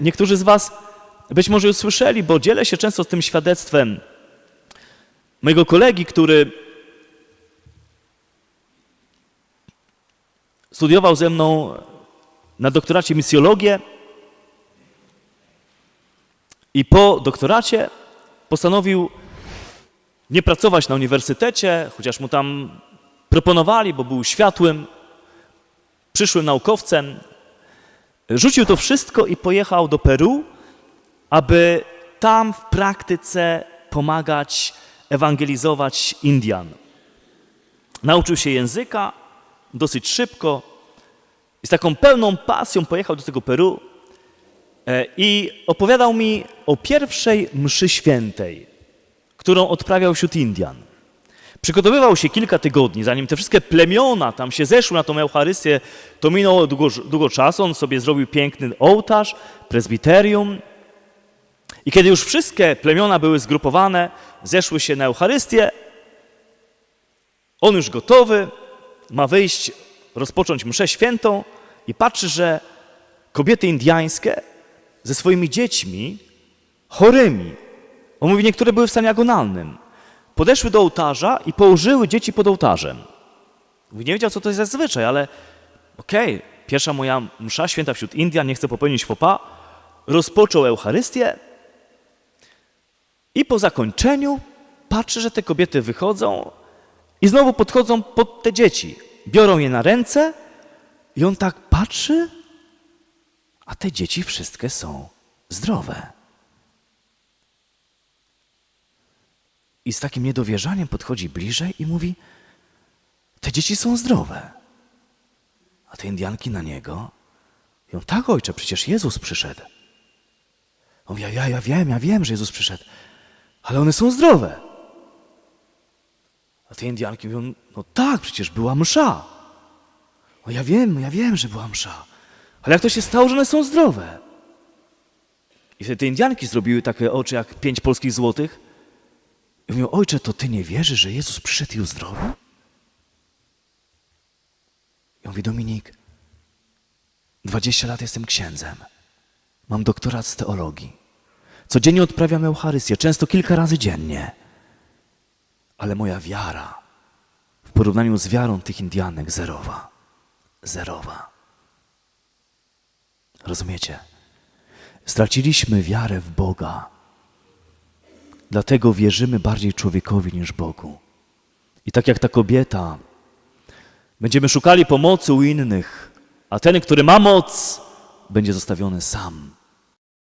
Niektórzy z Was być może już słyszeli, bo dzielę się często tym świadectwem mojego kolegi, który studiował ze mną na doktoracie misjologię i po doktoracie postanowił nie pracować na uniwersytecie, chociaż mu tam proponowali, bo był światłym, przyszłym naukowcem. Rzucił to wszystko i pojechał do Peru, aby tam w praktyce pomagać ewangelizować Indian. Nauczył się języka dosyć szybko i z taką pełną pasją pojechał do tego Peru e, i opowiadał mi o pierwszej mszy świętej, którą odprawiał wśród Indian. Przygotowywał się kilka tygodni, zanim te wszystkie plemiona tam się zeszły na tą Eucharystię, to minęło długo, długo czasu, on sobie zrobił piękny ołtarz, prezbiterium. I kiedy już wszystkie plemiona były zgrupowane, zeszły się na Eucharystię, on już gotowy, ma wyjść, rozpocząć mszę świętą i patrzy, że kobiety indyjskie ze swoimi dziećmi chorymi, on mówi, niektóre były w stanie agonalnym, podeszły do ołtarza i położyły dzieci pod ołtarzem. Nie wiedział, co to jest za zwyczaj, ale okej, pierwsza moja msza święta wśród Indian, nie chcę popełnić pas, rozpoczął Eucharystię i po zakończeniu patrzy, że te kobiety wychodzą i znowu podchodzą pod te dzieci. Biorą je na ręce i on tak patrzy, a te dzieci wszystkie są zdrowe. I z takim niedowierzaniem podchodzi bliżej i mówi: Te dzieci są zdrowe. A te Indianki na niego. On, tak, ojcze, przecież Jezus przyszedł. On mówi, ja, ja wiem, ja wiem, że Jezus przyszedł, ale one są zdrowe. A te Indianki mówią, no tak, przecież była msza. O, ja wiem, ja wiem, że była msza. Ale jak to się stało, że one są zdrowe? I wtedy te Indianki zrobiły takie oczy jak pięć polskich złotych i mówią, ojcze, to ty nie wierzysz, że Jezus przyszedł i uzdrowił? I on mówi, Dominik, 20 lat jestem księdzem. Mam doktorat z teologii. Codziennie odprawiam Eucharystię, często kilka razy dziennie. Ale moja wiara w porównaniu z wiarą tych Indianek zerowa. Zerowa. Rozumiecie? Straciliśmy wiarę w Boga. Dlatego wierzymy bardziej człowiekowi niż Bogu. I tak jak ta kobieta, będziemy szukali pomocy u innych, a ten, który ma moc, będzie zostawiony sam.